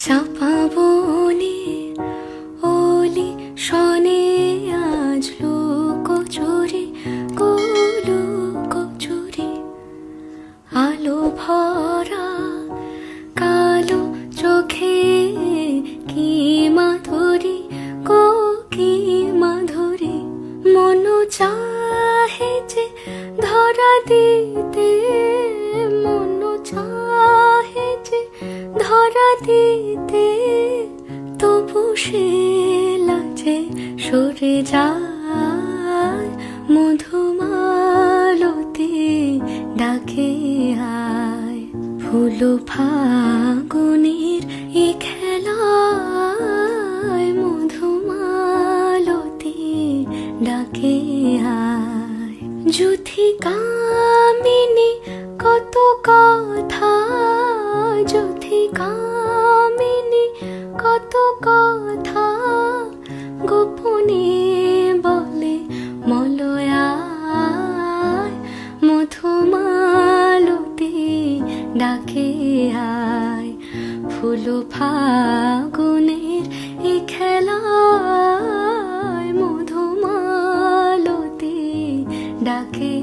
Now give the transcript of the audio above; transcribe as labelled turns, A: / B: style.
A: চাপা বনে ওলি শনে আজ লোক চুরি গোলো কচুরি আলো ভরা কালো চোখে কি মাধুরী, গো কি মাধুরী। মন চাহে যে ধরা দিতে ধরা দিতে তবু সে লাজে সরে যায় মধুমালতি ডাকে আয়। ফুল ফাগুনের এ খেলায় মধুমালতি ডাকে আয়। যুথি কামিনী কত যুথি কামিনী, কত কথা গোপনে বলে মলয়ায়। মধুমালতি ডাকে আয়। ফুল ফাগুনের এ খেলায় মধুমালতি ডাকে